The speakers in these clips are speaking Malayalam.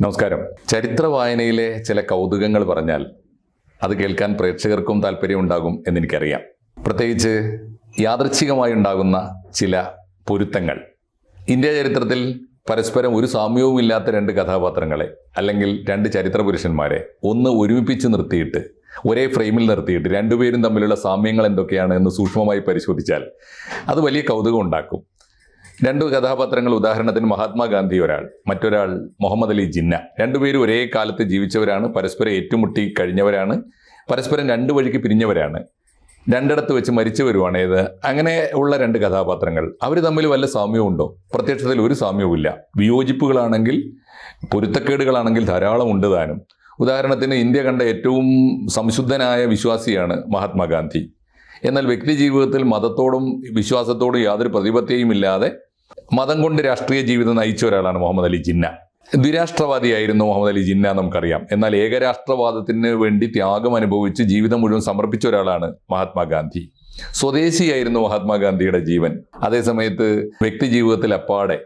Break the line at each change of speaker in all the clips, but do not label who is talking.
നമസ്കാരം. ചരിത്ര വായനയിലെ ചില കൗതുകങ്ങൾ പറഞ്ഞാൽ അത് കേൾക്കാൻ പ്രേക്ഷകർക്കും താല്പര്യമുണ്ടാകും എന്നെനിക്കറിയാം. പ്രത്യേകിച്ച് യാദൃച്ഛികമായി ഉണ്ടാകുന്ന ചില പൊരുത്തങ്ങൾ. ഇന്ത്യ ചരിത്രത്തിൽ പരസ്പരം ഒരു സാമ്യവും ഇല്ലാത്ത രണ്ട് കഥാപാത്രങ്ങളെ അല്ലെങ്കിൽ രണ്ട് ചരിത്ര പുരുഷന്മാരെ ഒന്ന് ഒരുമിപ്പിച്ച് നിർത്തിയിട്ട് ഒരേ ഫ്രെയിമിൽ നിർത്തിയിട്ട് രണ്ടുപേരും തമ്മിലുള്ള സാമ്യങ്ങൾ എന്തൊക്കെയാണ് എന്ന് സൂക്ഷ്മമായി പരിശോധിച്ചാൽ അത് വലിയ കൗതുകം ഉണ്ടാക്കും. രണ്ട് കഥാപാത്രങ്ങൾ ഉദാഹരണത്തിന് മഹാത്മാഗാന്ധി ഒരാൾ മറ്റൊരാൾ മുഹമ്മദ് അലി ജിന്ന. രണ്ടുപേരും ഒരേ കാലത്ത് ജീവിച്ചവരാണ് പരസ്പരം ഏറ്റുമുട്ടി കഴിഞ്ഞവരാണ് പരസ്പരം രണ്ടു വഴിക്ക് പിരിഞ്ഞവരാണ്. രണ്ടിടത്ത് വെച്ച് മരിച്ചവരുമാണ് വരുവാണേത് അങ്ങനെ ഉള്ള രണ്ട് കഥാപാത്രങ്ങൾ. അവർ തമ്മിൽ വല്ല സാമ്യമുണ്ടോ പ്രത്യക്ഷത്തിൽ ഒരു സാമ്യവുമില്ല. വിയോജിപ്പുകളാണെങ്കിൽ പൊരുത്തക്കേടുകളാണെങ്കിൽ ധാരാളം ഉണ്ട് താനും. ഉദാഹരണത്തിന് ഇന്ത്യ കണ്ട ഏറ്റവും സംശുദ്ധനായ വിശ്വാസിയാണ് മഹാത്മാഗാന്ധി. എന്നാൽ വ്യക്തി ജീവിതത്തിൽ മതത്തോടും വിശ്വാസത്തോടും യാതൊരു പ്രതിപത്തിയും ഇല്ലാതെ മതം കൊണ്ട് രാഷ്ട്രീയ ജീവിതം നയിച്ച ഒരാളാണ് മുഹമ്മദ് അലി ജിന്ന. ദ്വിരാഷ്ട്രവാദിയായിരുന്നു മുഹമ്മദ് അലി ജിന്ന നമുക്കറിയാം. എന്നാൽ ഏകരാഷ്ട്രവാദത്തിന് വേണ്ടി ത്യാഗം അനുഭവിച്ച് ജീവിതം മുഴുവൻ സമർപ്പിച്ച ഒരാളാണ് മഹാത്മാഗാന്ധി. സ്വദേശിയായിരുന്നു മഹാത്മാഗാന്ധിയുടെ ജീവൻ. അതേസമയത്ത് വ്യക്തി ജീവിതത്തിൽ അപ്പാടെ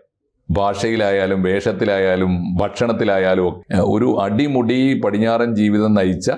ഭാഷയിലായാലും വേഷത്തിലായാലും ഭക്ഷണത്തിലായാലും ഒരു അടിമുടി പടിഞ്ഞാറൻ ജീവിതം നയിച്ച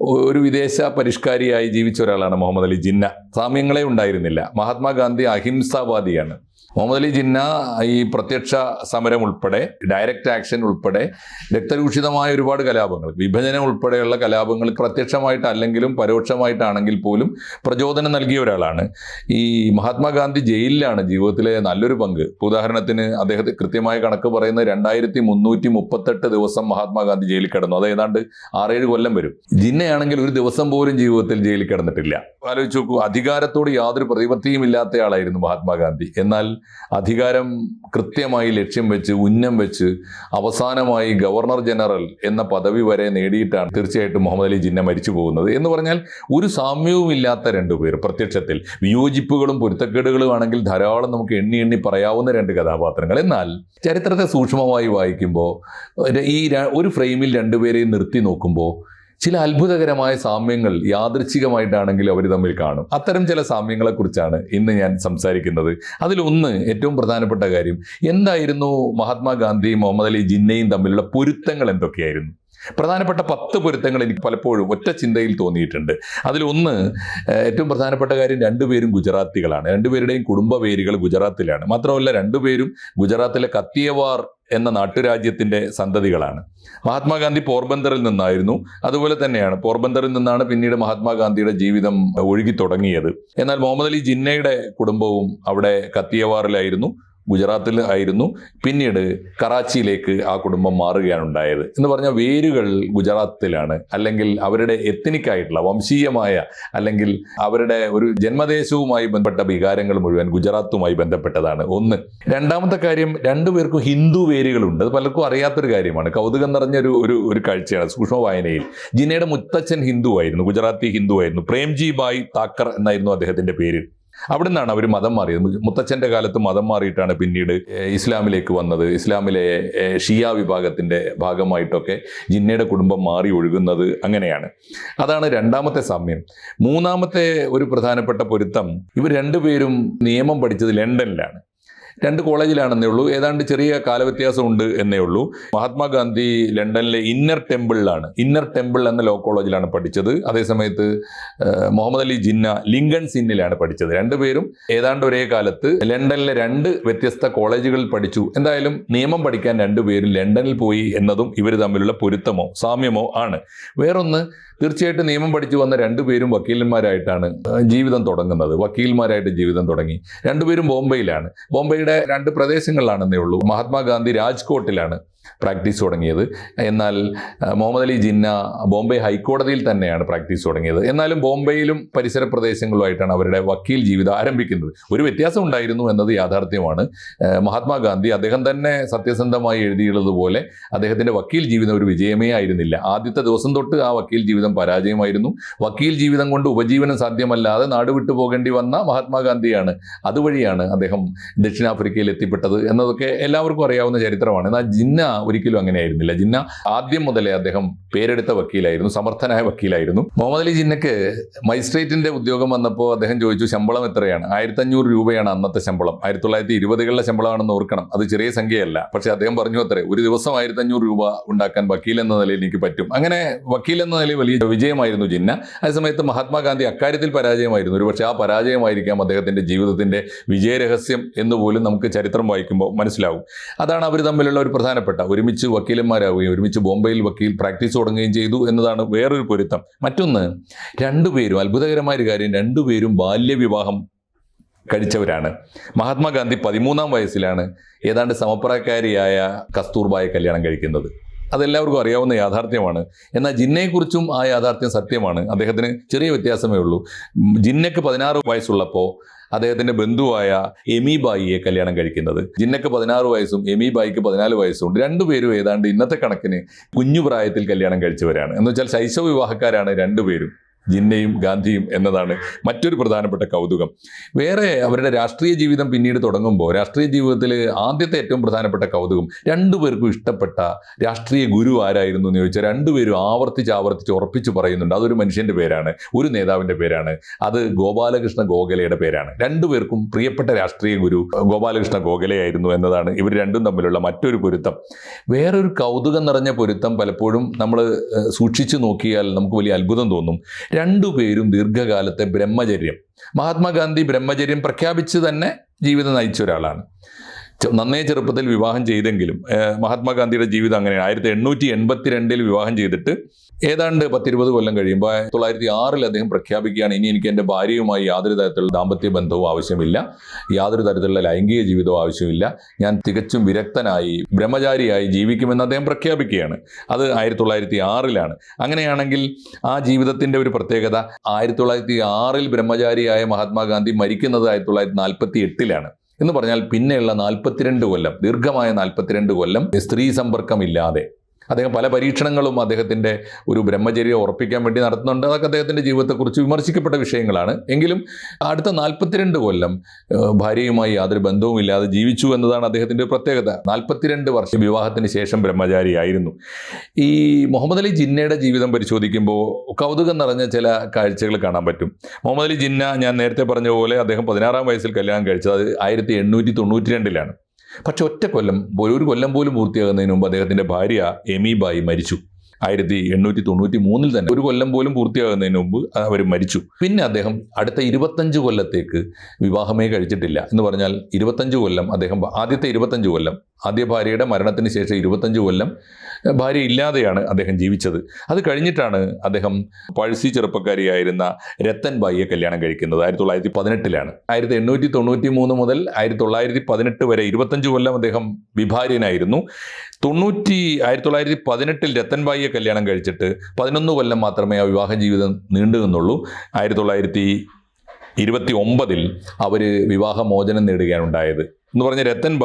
ഒരു വിദേശ പരിഷ്കാരിയായി ജീവിച്ച ഒരാളാണ് മുഹമ്മദ് അലി ജിന്ന. സാമ്യങ്ങളെ ഉണ്ടായിരുന്നില്ല. മഹാത്മാഗാന്ധി അഹിംസാവാദിയാണ്. മുഹമ്മദ് അലി ജിന്ന ഈ പ്രത്യക്ഷ സമരം ഉൾപ്പെടെ ഡയറക്റ്റ് ആക്ഷൻ ഉൾപ്പെടെ രക്തരൂഷിതമായ ഒരുപാട് കലാപങ്ങൾ വിഭജനം ഉൾപ്പെടെയുള്ള കലാപങ്ങൾ പ്രത്യക്ഷമായിട്ടല്ലെങ്കിലും പരോക്ഷമായിട്ടാണെങ്കിൽ പോലും പ്രചോദനം നൽകിയ ഒരാളാണ്. ഈ മഹാത്മാഗാന്ധി ജയിലിലാണ് ജീവിതത്തിലെ നല്ലൊരു പങ്ക്. ഉദാഹരണത്തിന് അദ്ദേഹത്തെ കൃത്യമായ കണക്ക് പറയുന്ന രണ്ടായിരത്തി മുന്നൂറ്റി മുപ്പത്തെട്ട് ദിവസം മഹാത്മാഗാന്ധി ജയിലിൽ കിടന്നു. അത് ഏതാണ്ട് ആറേഴ് കൊല്ലം വരും. ജിന്നയാണെങ്കിൽ ഒരു ദിവസം പോലും ജീവിതത്തിൽ ജയിലിൽ കിടന്നിട്ടില്ല. ആലോചിച്ച് നോക്കൂ അധികാരത്തോട് യാതൊരു പ്രതിപത്തിയും ഇല്ലാത്തയാളായിരുന്നു മഹാത്മാഗാന്ധി. എന്നാൽ അധികാരം കൃത്യമായി ലക്ഷ്യം വെച്ച് ഉന്നം വെച്ച് അവസാനമായി ഗവർണർ ജനറൽ എന്ന പദവി വരെ നേടിയിട്ടാണ് തീർച്ചയായിട്ടും മുഹമ്മദ് അലി ജിന്ന മരിച്ചു പോകുന്നത്. എന്ന് പറഞ്ഞാൽ ഒരു സാമ്യവും ഇല്ലാത്ത രണ്ടുപേർ പ്രത്യക്ഷത്തിൽ. വിയോജിപ്പുകളും പൊരുത്തക്കേടുകളും ആണെങ്കിൽ ധാരാളം നമുക്ക് എണ്ണി എണ്ണി പറയാവുന്ന രണ്ട് കഥാപാത്രങ്ങൾ. എന്നാൽ ചരിത്രത്തെ സൂക്ഷ്മമായി വായിക്കുമ്പോൾ ഈ ഒരു ഫ്രെയിമിൽ രണ്ടുപേരെയും നിർത്തി നോക്കുമ്പോൾ ചില അത്ഭുതകരമായ സാമ്യങ്ങൾ യാദൃച്ഛികമായിട്ടാണെങ്കിലും അവർ തമ്മിൽ കാണും. അത്തരം ചില സാമ്യങ്ങളെക്കുറിച്ചാണ് ഇന്ന് ഞാൻ സംസാരിക്കുന്നത്. അതിലൊന്ന് ഏറ്റവും പ്രധാനപ്പെട്ട കാര്യം എന്തായിരുന്നു മഹാത്മാഗാന്ധിയും മുഹമ്മദ് അലി ജിന്നയും തമ്മിലുള്ള പൊരുത്തങ്ങൾ എന്തൊക്കെയായിരുന്നു? പ്രധാനപ്പെട്ട പത്ത് പൊരുത്തങ്ങൾ എനിക്ക് പലപ്പോഴും ഒറ്റ ചിന്തയിൽ തോന്നിയിട്ടുണ്ട്. അതിലൊന്ന് ഏറ്റവും പ്രധാനപ്പെട്ട കാര്യം രണ്ടുപേരും ഗുജറാത്തികളാണ്. രണ്ടുപേരുടെയും കുടുംബ പേരുകൾ ഗുജറാത്തിലാണ്. മാത്രമല്ല രണ്ടുപേരും ഗുജറാത്തിലെ കത്തിയവാർ എന്ന നാട്ടുരാജ്യത്തിന്റെ സന്തതികളാണ്. മഹാത്മാഗാന്ധി പോർബന്ദറിൽ നിന്നായിരുന്നു. അതുപോലെ തന്നെയാണ് പോർബന്ദറിൽ നിന്നാണ് പിന്നീട് മഹാത്മാഗാന്ധിയുടെ ജീവിതം ഒഴുകി തുടങ്ങിയത്. എന്നാൽ മുഹമ്മദ് അലി ജിന്നയുടെ കുടുംബവും അവിടെ കത്തിയവാറിലായിരുന്നു. ഗുജറാത്തിൽ ആയിരുന്നു. പിന്നീട് കറാച്ചിയിലേക്ക് ആ കുടുംബം മാറുകയാണ് ഉണ്ടായത്. എന്ന് പറഞ്ഞാൽ വേരുകൾ ഗുജറാത്തിലാണ്. അല്ലെങ്കിൽ അവരുടെ എത്തനിക്കായിട്ടുള്ള വംശീയമായ അല്ലെങ്കിൽ അവരുടെ ഒരു ജന്മദേശവുമായി ബന്ധപ്പെട്ട വികാരങ്ങൾ മുഴുവൻ ഗുജറാത്തുമായി ബന്ധപ്പെട്ടതാണ് ഒന്ന്. രണ്ടാമത്തെ കാര്യം രണ്ടുപേർക്കും ഹിന്ദു വേരുകളുണ്ട്. അത് പലർക്കും അറിയാത്തൊരു കാര്യമാണ്. കൗതുകം നിറഞ്ഞൊരു ഒരു ഒരു കാഴ്ചയാണ് സൂക്ഷ്മ വായനയിൽ ജിനയുടെ മുത്തച്ഛൻ ഹിന്ദു ആയിരുന്നു ഗുജറാത്തി ഹിന്ദു ആയിരുന്നു പ്രേംജി ബായ് താക്കർ എന്നായിരുന്നു അദ്ദേഹത്തിന്റെ പേര്. അവിടെ നിന്നാണ് അവർ മതം മാറിയത്. മുത്തച്ഛന്റെ കാലത്ത് മതം മാറിയിട്ടാണ് പിന്നീട് ഇസ്ലാമിലേക്ക് വന്നത്. ഇസ്ലാമിലെ ഷിയ വിഭാഗത്തിന്റെ ഭാഗമായിട്ടൊക്കെ ജിന്നയുടെ കുടുംബം മാറി ഒഴുകുന്നത് അങ്ങനെയാണ്. അതാണ് രണ്ടാമത്തെ സാമ്യം. മൂന്നാമത്തെ ഒരു പ്രധാനപ്പെട്ട പൊരുത്തം ഇവർ രണ്ടുപേരും നിയമം പഠിച്ചത് ലണ്ടനിലാണ്. രണ്ട് കോളേജിലാണെന്നേ ഉള്ളൂ. ഏതാണ്ട് ചെറിയ കാലവ്യത്യാസം ഉണ്ട് എന്നേ ഉള്ളൂ. മഹാത്മാഗാന്ധി ലണ്ടനിലെ ഇന്നർ ടെമ്പിളിലാണ്. ഇന്നർ ടെമ്പിൾ എന്ന ലോ കോളേജിലാണ് പഠിച്ചത്. അതേസമയത്ത് മുഹമ്മദ് അലി ജിന്ന ലിങ്കൺ സിന്നിലാണ് പഠിച്ചത്. രണ്ടുപേരും ഏതാണ്ട് ഒരേ കാലത്ത് ലണ്ടനിലെ രണ്ട് വ്യത്യസ്ത കോളേജുകളിൽ പഠിച്ചു. എന്തായാലും നിയമം പഠിക്കാൻ രണ്ടുപേരും ലണ്ടനിൽ പോയി എന്നതും ഇവർ തമ്മിലുള്ള പൊരുത്തമോ സാമ്യമോ ആണ്. വേറൊന്ന് തീർച്ചയായിട്ടും നിയമം പഠിച്ചു വന്ന രണ്ടുപേരും വക്കീലന്മാരായിട്ടാണ് ജീവിതം തുടങ്ങുന്നത്. വക്കീൽമാരായിട്ട് ജീവിതം തുടങ്ങി. രണ്ടുപേരും ബോംബെയിലാണ്. ബോംബെയുടെ രണ്ട് പ്രദേശങ്ങളിലാണെന്നേ ഉള്ളൂ. മഹാത്മാഗാന്ധി രാജ്കോട്ടിലാണ്. പ്രാക്ടീസ് തുടങ്ങിയത്. എന്നാൽ മുഹമ്മദ് അലി ജിന്ന ബോംബെ ഹൈക്കോടതിയിൽ തന്നെയാണ് പ്രാക്ടീസ് തുടങ്ങിയത്. എന്നാലും ബോംബെയിലും പരിസര പ്രദേശങ്ങളുമായിട്ടാണ് അവരുടെ വക്കീൽ ജീവിതം ആരംഭിക്കുന്നത്. ഒരു വ്യത്യാസം ഉണ്ടായിരുന്നു എന്നത് യാഥാർത്ഥ്യമാണ്. മഹാത്മാഗാന്ധി അദ്ദേഹം തന്നെ സത്യസന്ധമായി എഴുതിയുള്ളതുപോലെ അദ്ദേഹത്തിന്റെ വക്കീൽ ജീവിതം ഒരു വിജയമേ ആയിരുന്നില്ല. ആദ്യത്തെ ദിവസം തൊട്ട് ആ വക്കീൽ ജീവിതം പരാജയമായിരുന്നു. വക്കീൽ ജീവിതം കൊണ്ട് ഉപജീവനം സാധ്യമല്ലാതെ നാട് വിട്ടു പോകേണ്ടി വന്ന മഹാത്മാഗാന്ധിയാണ് അതുവഴിയാണ് അദ്ദേഹം ദക്ഷിണാഫ്രിക്കയിൽ എത്തിപ്പെട്ടത് എന്നതൊക്കെ എല്ലാവർക്കും അറിയാവുന്ന ചരിത്രമാണ്. എന്നാൽ ജിന്ന ഒരിക്കലും അങ്ങനെയായിരുന്നില്ല ജിന്ന ആദ്യം മുതലേ അദ്ദേഹം പേരെടുത്ത വക്കീലായിരുന്നു സമർത്ഥനായ വക്കീലായിരുന്നു. മുഹമ്മദ് അലി ജിന്നക്ക് മജിസ്ട്രേറ്റിന്റെ ഉദ്യോഗം വന്നപ്പോൾ അദ്ദേഹം ചോദിച്ചു ശമ്പളം എത്രയാണ്? ആയിരത്തി അഞ്ഞൂറ് രൂപയാണ് അന്നത്തെ ശമ്പളം. ആയിരത്തി തൊള്ളായിരത്തി ഇരുപതുകളിലെ ശമ്പളമാണെന്ന് ഓർക്കണം. അത് ചെറിയ സംഖ്യയല്ല. പക്ഷെ അദ്ദേഹം പറഞ്ഞു അത്രേ ഒരു ദിവസം ആയിരത്തി അഞ്ഞൂറ് രൂപ ഉണ്ടാക്കാൻ വക്കീൽ എന്ന നിലയിൽ എനിക്ക് പറ്റും. അങ്ങനെ വക്കീൽ എന്ന നിലയിൽ വലിയ വിജയമായിരുന്നു ജിന്ന. അതേസമയത്ത് മഹാത്മാഗാന്ധി അക്കാര്യത്തിൽ പരാജയമായിരുന്നു. ഒരുപക്ഷെ ആ പരാജയമായിരിക്കാം അദ്ദേഹത്തിന്റെ ജീവിതത്തിന്റെ വിജയരഹസ്യം എന്ന് പോലും നമുക്ക് ചരിത്രം വായിക്കുമ്പോൾ മനസ്സിലാവും. അതാണ് അവർ തമ്മിലുള്ള ഒരു പ്രധാനപ്പെട്ട ഒരുമിച്ച് വക്കീലന്മാരാവുകയും ഒരുമിച്ച് ബോംബെയിൽ വക്കീൽ പ്രാക്ടീസ് തുടങ്ങുകയും ചെയ്തു എന്നതാണ് വേറൊരു പൊരുത്തം. മറ്റൊന്ന് രണ്ടുപേരും അത്ഭുതകരമായ ഒരു കാര്യം രണ്ടുപേരും ബാല്യവിവാഹം കഴിച്ചവരാണ്. മഹാത്മാഗാന്ധി പതിമൂന്നാം വയസ്സിലാണ് ഏതാണ്ട് സമപ്രായക്കാരിയായ കസ്തൂർബായെ കല്യാണം കഴിക്കുന്നത്. അതെല്ലാവർക്കും അറിയാവുന്ന യാഥാർത്ഥ്യമാണ്. എന്നാൽ ജിന്നയെക്കുറിച്ചും ആ യാഥാർത്ഥ്യം സത്യമാണ്. അദ്ദേഹത്തിന് ചെറിയ വ്യത്യാസമേ ഉള്ളൂ. ജിന്നയ്ക്ക് പതിനാറ് വയസ്സുള്ളപ്പോൾ അദ്ദേഹത്തിന്റെ ബന്ധുവായ എമി ബായിയെ കല്യാണം കഴിക്കുന്നത്. ജിന്നക്ക് പതിനാറ് വയസ്സും എമി ബായിക്ക് പതിനാല് വയസ്സും ഉണ്ട്. രണ്ടുപേരും ഏതാണ്ട് ഇന്നത്തെ കണക്കിന് കുഞ്ഞു പ്രായത്തിൽ കല്യാണം കഴിച്ചവരാണ്. എന്ന് വെച്ചാൽ ശൈശവ വിവാഹക്കാരാണ് രണ്ടുപേരും ജിന്നയും ഗാന്ധിയും എന്നതാണ് മറ്റൊരു പ്രധാനപ്പെട്ട കൗതുകം. വേറെ അവരുടെ രാഷ്ട്രീയ ജീവിതം പിന്നീട് തുടങ്ങുമ്പോൾ രാഷ്ട്രീയ ജീവിതത്തിൽ ആദ്യത്തെ ഏറ്റവും പ്രധാനപ്പെട്ട കൗതുകം രണ്ടുപേർക്കും ഇഷ്ടപ്പെട്ട രാഷ്ട്രീയ ഗുരു ആരായിരുന്നു എന്ന് ചോദിച്ചാൽ രണ്ടുപേരും ആവർത്തിച്ച് ആവർത്തിച്ച് ഉറപ്പിച്ച് പറയുന്നുണ്ട്. അതൊരു മനുഷ്യന്റെ പേരാണ് ഒരു നേതാവിന്റെ പേരാണ്. അത് ഗോപാലകൃഷ്ണ ഗോഖലയുടെ പേരാണ്. രണ്ടുപേർക്കും പ്രിയപ്പെട്ട രാഷ്ട്രീയ ഗുരു ഗോപാലകൃഷ്ണ ഗോഖലയായിരുന്നു എന്നതാണ് ഇവർ രണ്ടും തമ്മിലുള്ള മറ്റൊരു പൊരുത്തം. വേറൊരു കൗതുകം നിറഞ്ഞ പൊരുത്തം പലപ്പോഴും നമ്മൾ സൂക്ഷിച്ചു നോക്കിയാൽ നമുക്ക് വലിയ അത്ഭുതം തോന്നും. രണ്ടുപേരും ദീർഘകാലത്തെ ബ്രഹ്മചര്യം. മഹാത്മാഗാന്ധി ബ്രഹ്മചര്യം പ്രഖ്യാപിച്ച് തന്നെ ജീവിതം നയിച്ച ഒരാളാണ്. നന്നേ ചെറുപ്പത്തിൽ വിവാഹം ചെയ്തെങ്കിലും മഹാത്മാഗാന്ധിയുടെ ജീവിതം അങ്ങനെയാണ്. ആയിരത്തി എണ്ണൂറ്റി എൺപത്തി രണ്ടിൽ വിവാഹം ചെയ്തിട്ട് ഏതാണ്ട് പത്തിരുപത് കൊല്ലം കഴിയുമ്പോൾ തൊള്ളായിരത്തി ആറിൽ അദ്ദേഹം പ്രഖ്യാപിക്കുകയാണ് ഇനി എനിക്ക് എന്റെ ഭാര്യയുമായി യാതൊരു തരത്തിലുള്ള ദാമ്പത്യ ബന്ധവും ആവശ്യമില്ല യാതൊരു തരത്തിലുള്ള ലൈംഗിക ജീവിതവും ആവശ്യമില്ല ഞാൻ തികച്ചും വിരക്തനായി ബ്രഹ്മചാരിയായി ജീവിക്കുമെന്ന് അദ്ദേഹം പ്രഖ്യാപിക്കുകയാണ്. അത് ആയിരത്തി തൊള്ളായിരത്തി ആറിലാണ് അങ്ങനെയാണെങ്കിൽ ആ ജീവിതത്തിന്റെ ഒരു പ്രത്യേകത ആയിരത്തി തൊള്ളായിരത്തി ആറിൽ ബ്രഹ്മചാരിയായ മഹാത്മാഗാന്ധി മരിക്കുന്നത് ആയിരത്തി തൊള്ളായിരത്തി നാൽപ്പത്തി എട്ടിലാണ് എന്ന് പറഞ്ഞാൽ പിന്നെയുള്ള നാൽപ്പത്തിരണ്ട് കൊല്ലം ദീർഘമായ നാൽപ്പത്തിരണ്ട് കൊല്ലം സ്ത്രീ സമ്പർക്കമില്ലാതെ അദ്ദേഹം പല പരീക്ഷണങ്ങളും അദ്ദേഹത്തിന്റെ ഒരു ബ്രഹ്മചര്യം ഉറപ്പിക്കാൻ വേണ്ടി നടത്തുന്നുണ്ട്. അതൊക്കെ അദ്ദേഹത്തിന്റെ ജീവിതത്തെക്കുറിച്ച് വിമർശിക്കപ്പെട്ട വിഷയങ്ങളാണ്. എങ്കിലും അടുത്ത നാൽപ്പത്തിരണ്ട് കൊല്ലം ഭാര്യയുമായി യാതൊരു ബന്ധവുമില്ലാതെ ജീവിച്ചു എന്നതാണ് അദ്ദേഹത്തിന്റെ പ്രത്യേകത. നാൽപ്പത്തിരണ്ട് വർഷം വിവാഹത്തിന് ശേഷം ബ്രഹ്മചാരിയായിരുന്നു ഈ മുഹമ്മദ് അലി ജിന്നയുടെ ജീവിതം പരിശോധിക്കുമ്പോൾ കൗതുകം നിറഞ്ഞ ചില കാഴ്ചകൾ കാണാൻ പറ്റും. മുഹമ്മദ് അലി ജിന്ന ഞാൻ നേരത്തെ പറഞ്ഞ പോലെ അദ്ദേഹം പതിനാറാം വയസ്സിൽ കല്യാണം കഴിച്ചത് ആയിരത്തി എണ്ണൂറ്റി തൊണ്ണൂറ്റി രണ്ടിലാണ് പക്ഷെ ഒറ്റ കൊല്ലം ഒരു കൊല്ലം പോലും പൂർത്തിയാകുന്നതിന് മുമ്പ് അദ്ദേഹത്തിന്റെ ഭാര്യ എമി ബായി മരിച്ചു. ആയിരത്തി എണ്ണൂറ്റി തൊണ്ണൂറ്റി മൂന്നിൽ തന്നെ ഒരു കൊല്ലം പോലും പൂർത്തിയാകുന്നതിന് മുമ്പ് അവർ മരിച്ചു. പിന്നെ അദ്ദേഹം അടുത്ത ഇരുപത്തഞ്ച് കൊല്ലത്തേക്ക് വിവാഹമേ കഴിച്ചിട്ടില്ല എന്ന് പറഞ്ഞാൽ ഇരുപത്തഞ്ച് കൊല്ലം അദ്ദേഹം ആദ്യത്തെ ഇരുപത്തഞ്ച് കൊല്ലം ആദ്യ ഭാര്യയുടെ മരണത്തിന് ശേഷം ഇരുപത്തഞ്ച് കൊല്ലം ഭാര്യ ഇല്ലാതെയാണ് അദ്ദേഹം ജീവിച്ചത്. അത് കഴിഞ്ഞിട്ടാണ് അദ്ദേഹം പഴ്സി ചെറുപ്പക്കാരിയായിരുന്ന രത്തൻ ബായിയെ കല്യാണം കഴിക്കുന്നത്. ആയിരത്തി തൊള്ളായിരത്തി പതിനെട്ടിലാണ് ആയിരത്തി എണ്ണൂറ്റി തൊണ്ണൂറ്റി മൂന്ന് മുതൽ ആയിരത്തി തൊള്ളായിരത്തി പതിനെട്ട് വരെ ഇരുപത്തഞ്ച് കൊല്ലം അദ്ദേഹം വിഭാര്യനായിരുന്നു. തൊണ്ണൂറ്റി ആയിരത്തി തൊള്ളായിരത്തി പതിനെട്ടിൽ രത്തൻ ബായിയെ കല്യാണം കഴിച്ചിട്ട് പതിനൊന്ന് കൊല്ലം മാത്രമേ ആ വിവാഹ ജീവിതം നീണ്ടു നിന്നുള്ളൂ ആയിരത്തി തൊള്ളായിരത്തി ഇരുപത്തി ഒമ്പതിൽ അവർ വിവാഹമോചനം നേടുകയാണ് ഉണ്ടായത്. എന്ന് പറഞ്ഞ രത്തൻ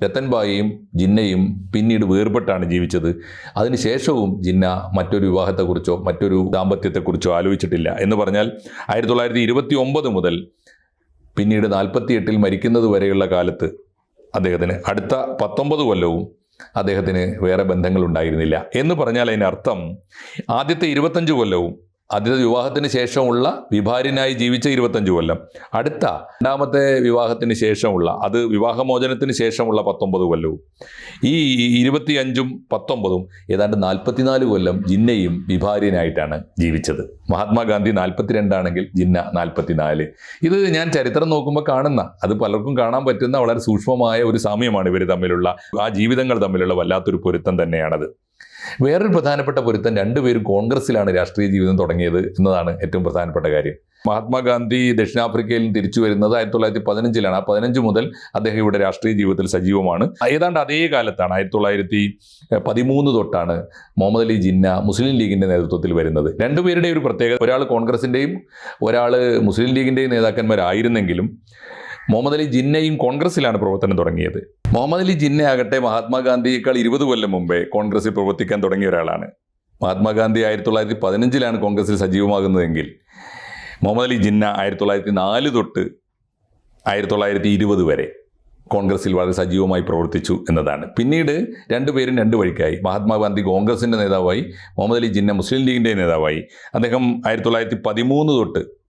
ബായി രത്തൻ ബായിയും ജിന്നയും പിന്നീട് വേർപെട്ടാണ് ജീവിച്ചത്. അതിനുശേഷവും ജിന്ന മറ്റൊരു വിവാഹത്തെക്കുറിച്ചോ മറ്റൊരു ദാമ്പത്യത്തെക്കുറിച്ചോ ആലോചിച്ചിട്ടില്ല. എന്ന് പറഞ്ഞാൽ ആയിരത്തി തൊള്ളായിരത്തി ഇരുപത്തി ഒമ്പത് മുതൽ പിന്നീട് നാൽപ്പത്തിയെട്ടിൽ മരിക്കുന്നത് വരെയുള്ള കാലത്ത് അദ്ദേഹത്തിന് അടുത്ത പത്തൊമ്പത് കൊല്ലവും അദ്ദേഹത്തിന് വേറെ ബന്ധങ്ങൾ ഉണ്ടായിരുന്നില്ല. എന്ന് പറഞ്ഞാൽ അതിനർത്ഥം ആദ്യത്തെ ഇരുപത്തഞ്ച് കൊല്ലവും ആദ്യത്തെ വിവാഹത്തിന് ശേഷമുള്ള വിഭാര്യനായി ജീവിച്ച ഇരുപത്തഞ്ച് കൊല്ലം. അടുത്ത രണ്ടാമത്തെ വിവാഹത്തിന് ശേഷമുള്ള അത് വിവാഹമോചനത്തിന് ശേഷമുള്ള പത്തൊമ്പത് കൊല്ലവും. ഈ ഇരുപത്തിയഞ്ചും പത്തൊമ്പതും ഏതാണ്ട് നാൽപ്പത്തിനാല് കൊല്ലം ജിന്നയും വിഭാര്യനായിട്ടാണ് ജീവിച്ചത്. മഹാത്മാഗാന്ധി നാൽപ്പത്തിരണ്ടാണെങ്കിൽ ജിന്ന നാൽപ്പത്തിനാല്. ഇത് ഞാൻ ചരിത്രം നോക്കുമ്പോൾ കാണുന്ന അത് പലർക്കും കാണാൻ പറ്റുന്ന വളരെ സൂക്ഷ്മമായ ഒരു സാമ്യമാണ് ഇവർ തമ്മിലുള്ള ആ ജീവിതങ്ങൾ തമ്മിലുള്ള വല്ലാത്തൊരു പൊരുത്തം തന്നെയാണത്. വേറൊരു പ്രധാനപ്പെട്ട പൊരുത്തം രണ്ടുപേരും കോൺഗ്രസിലാണ് രാഷ്ട്രീയ ജീവിതം തുടങ്ങിയത് എന്നതാണ് ഏറ്റവും പ്രധാനപ്പെട്ട കാര്യം. മഹാത്മാഗാന്ധി ദക്ഷിണാഫ്രിക്കയിൽ തിരിച്ചു വരുന്നത് ആയിരത്തി തൊള്ളായിരത്തി പതിനഞ്ചിലാണ് ആ പതിനഞ്ച് മുതൽ അദ്ദേഹം ഇവിടെ രാഷ്ട്രീയ ജീവിതത്തിൽ സജീവമാണ്. ഏതാണ്ട് അതേ കാലത്താണ് ആയിരത്തി തൊള്ളായിരത്തി പതിമൂന്ന് തൊട്ടാണ് മുഹമ്മദ് അലി ജിന്ന മുസ്ലിം ലീഗിന്റെ നേതൃത്വത്തിൽ വരുന്നത്. രണ്ടുപേരുടെയും ഒരു പ്രത്യേകത ഒരാൾ കോൺഗ്രസിന്റെയും ഒരാൾ മുസ്ലിം ലീഗിന്റെയും നേതാക്കന്മാരായിരുന്നെങ്കിലും മുഹമ്മദ് അലി ജിന്നയും കോൺഗ്രസിലാണ് പ്രവർത്തനം തുടങ്ങിയത്. മുഹമ്മദ് അലി ജിന്നയാകട്ടെ മഹാത്മാഗാന്ധിയേക്കാൾ ഇരുപത് കൊല്ലം മുമ്പേ കോൺഗ്രസിൽ പ്രവർത്തിക്കാൻ തുടങ്ങിയ ഒരാളാണ്. മഹാത്മാഗാന്ധി ആയിരത്തി തൊള്ളായിരത്തി പതിനഞ്ചിലാണ് കോൺഗ്രസിൽ സജീവമാകുന്നതെങ്കിൽ മുഹമ്മദ് അലി ജിന്ന ആയിരത്തി തൊള്ളായിരത്തി നാല് തൊട്ട് ആയിരത്തി തൊള്ളായിരത്തി ഇരുപത് വരെ കോൺഗ്രസിൽ വളരെ സജീവമായി പ്രവർത്തിച്ചു എന്നതാണ്. പിന്നീട് രണ്ടുപേരും രണ്ട് വഴിക്കായി. മഹാത്മാഗാന്ധി കോൺഗ്രസിന്റെ നേതാവായി മുഹമ്മദ് അലി ജിന്ന മുസ്ലിം ലീഗിന്റെ നേതാവായി. അദ്ദേഹം ആയിരത്തി തൊള്ളായിരത്തി പതിമൂന്ന് തൊട്ട്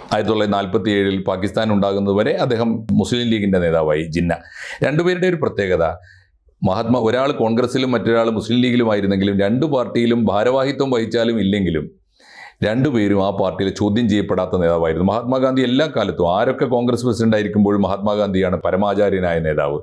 ആയിരത്തി തൊള്ളായിരത്തി നാൽപ്പത്തി ഏഴിൽ പാകിസ്ഥാൻ ഉണ്ടാകുന്നതുവരെ അദ്ദേഹം മുസ്ലിം ലീഗിന്റെ നേതാവായി ജിന്ന. രണ്ടുപേരുടെ ഒരു പ്രത്യേകത മഹാത്മാ ഒരാൾ കോൺഗ്രസിലും മറ്റൊരാൾ മുസ്ലിം ലീഗിലുമായിരുന്നെങ്കിലും രണ്ടു പാർട്ടിയിലും ഭാരവാഹിത്വം വഹിച്ചാലും ഇല്ലെങ്കിലും രണ്ടുപേരും ആ പാർട്ടിയിൽ ചോദ്യം ചെയ്യപ്പെടാത്ത നേതാവായിരുന്നു. മഹാത്മാഗാന്ധി എല്ലാ കാലത്തും ആരൊക്കെ കോൺഗ്രസ് പ്രസിഡന്റ് ആയിരിക്കുമ്പോഴും മഹാത്മാഗാന്ധിയാണ് പരമാചാര്യനായ നേതാവ്.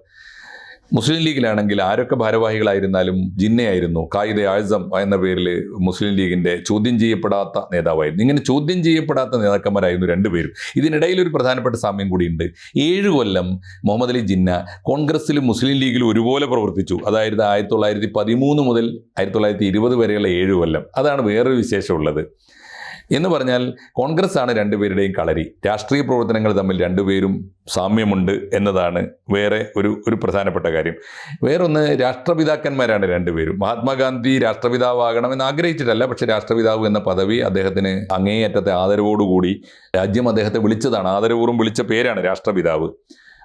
മുസ്ലിം ലീഗിലാണെങ്കിൽ ആരൊക്കെ ഭാരവാഹികളായിരുന്നാലും ജിന്നയായിരുന്നു. കായിദ ആഴ്സം എന്ന പേരിൽ മുസ്ലിം ലീഗിന്റെ ചോദ്യം ചെയ്യപ്പെടാത്ത നേതാവായിരുന്നു. ഇങ്ങനെ ചോദ്യം ചെയ്യപ്പെടാത്ത നേതാക്കന്മാരായിരുന്നു രണ്ടുപേരും. ഇതിനിടയിൽ ഒരു പ്രധാനപ്പെട്ട സാമ്യം കൂടിയുണ്ട്. ഏഴ് കൊല്ലം മുഹമ്മദ് അലി ജിന്ന കോൺഗ്രസിലും മുസ്ലിം ലീഗിലും ഒരുപോലെ പ്രവർത്തിച്ചു. അതായത് ആയിരത്തി തൊള്ളായിരത്തി പതിമൂന്ന് മുതൽ ആയിരത്തി തൊള്ളായിരത്തി ഇരുപത് വരെയുള്ള ഏഴ് കൊല്ലം. അതാണ് വേറൊരു വിശേഷമുള്ളത്. എന്ന് പറഞ്ഞാൽ കോൺഗ്രസ് ആണ് രണ്ടുപേരുടെയും കളരി. രാഷ്ട്രീയ പ്രവർത്തനങ്ങൾ തമ്മിൽ രണ്ടുപേരും സാമ്യമുണ്ട് എന്നതാണ് വേറെ ഒരു ഒരു പ്രധാനപ്പെട്ട കാര്യം. വേറൊന്ന് രാഷ്ട്രപിതാക്കന്മാരാണ് രണ്ടുപേരും. മഹാത്മാഗാന്ധി രാഷ്ട്രപിതാവാകണമെന്ന് ആഗ്രഹിച്ചിട്ടല്ല പക്ഷെ രാഷ്ട്രപിതാവ് എന്ന പദവി അദ്ദേഹത്തിന് അങ്ങേയറ്റത്തെ ആദരവോടുകൂടി രാജ്യം അദ്ദേഹത്തെ വിളിച്ചതാണ്. ആദരപൂർവം വിളിച്ച പേരാണ് രാഷ്ട്രപിതാവ്.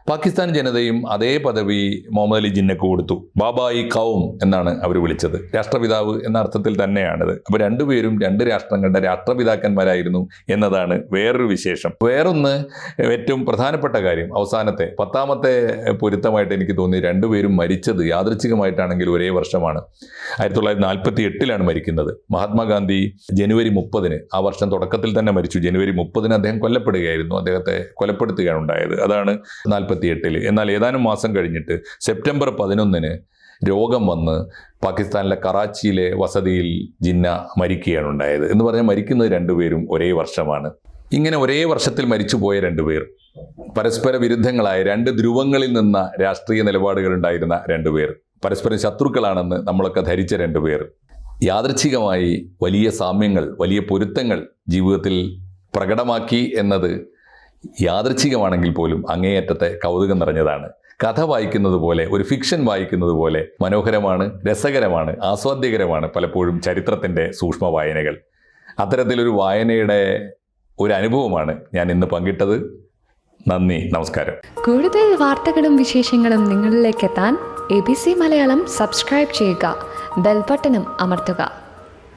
പാകിസ്ഥാൻ ജനതയും അതേ പദവി മുഹമ്മദ് അലി ജിന്നക്ക് കൊടുത്തു. ബാബായി കൗം എന്നാണ് അവർ വിളിച്ചത്. രാഷ്ട്രപിതാവ് എന്ന അർത്ഥത്തിൽ തന്നെയാണിത്. അപ്പോൾ രണ്ടുപേരും രണ്ട് രാഷ്ട്രങ്ങളുടെ രാഷ്ട്രപിതാക്കന്മാരായിരുന്നു എന്നതാണ് വേറൊരു വിശേഷം. വേറൊന്ന് ഏറ്റവും പ്രധാനപ്പെട്ട കാര്യം അവസാനത്തെ പത്താമത്തെ പൊരുത്തമായിട്ട് എനിക്ക് തോന്നി രണ്ടുപേരും മരിച്ചത് യാദൃച്ഛികമായിട്ടാണെങ്കിൽ ഒരേ വർഷമാണ്. ആയിരത്തി തൊള്ളായിരത്തി നാൽപ്പത്തി എട്ടിലാണ് മരിക്കുന്നത്. മഹാത്മാഗാന്ധി ജനുവരി മുപ്പതിന് ആ വർഷം തുടക്കത്തിൽ തന്നെ മരിച്ചു. ജനുവരി മുപ്പതിന് അദ്ദേഹം കൊല്ലപ്പെടുകയായിരുന്നു. അദ്ദേഹത്തെ കൊലപ്പെടുത്തുകയാണ് ഉണ്ടായത്. അതാണ് നാൽപ്പത്തി എട്ടിൽ എന്നാൽ ഏതാനും മാസം കഴിഞ്ഞിട്ട് സെപ്റ്റംബർ പതിനൊന്നിന് രോഗം വന്ന് പാകിസ്ഥാനിലെ കറാച്ചിയിലെ വസതിയിൽ ജിന്ന മരിക്കുകയാണ് ഉണ്ടായത്. എന്ന് പറഞ്ഞാൽ മരിക്കുന്നത് രണ്ടുപേരും ഒരേ വർഷമാണ്. ഇങ്ങനെ ഒരേ വർഷത്തിൽ മരിച്ചുപോയ രണ്ടുപേർ പരസ്പര വിരുദ്ധങ്ങളായ രണ്ട് ധ്രുവങ്ങളിൽ നിന്ന രാഷ്ട്രീയ നിലപാടുകളുണ്ടായിരുന്ന രണ്ടുപേർ പരസ്പരം ശത്രുക്കളാണെന്ന് നമ്മളൊക്കെ ധരിച്ച രണ്ടുപേർ യാദൃച്ഛികമായി വലിയ സാമ്യങ്ങൾ വലിയ പൊരുത്തങ്ങൾ ജീവിതത്തിൽ പ്രകടമാക്കി എന്നത് യാദൃച്ഛികമാണെങ്കിൽ പോലും അങ്ങേയറ്റത്തെ കൗതുകം നിറഞ്ഞതാണ്. കഥ വായിക്കുന്നത് പോലെ ഒരു ഫിക്ഷൻ വായിക്കുന്നത് പോലെ മനോഹരമാണ് രസകരമാണ് ആസ്വാദ്യകരമാണ് പലപ്പോഴും ചരിത്രത്തിന്റെ സൂക്ഷ്മ വായനകൾ അത്തരത്തിലൊരു വായനയുടെ ഒരു അനുഭവമാണ് ഞാൻ ഇന്ന് പങ്കിട്ടത്. നന്ദി നമസ്കാരം.
കൂടുതൽ വാർത്തകളും വിശേഷങ്ങളും നിങ്ങളിലേക്ക് എത്താൻ A B C Malayalam subscribe ചെയ്യുക ബെൽബട്ടനും അമർത്തുക.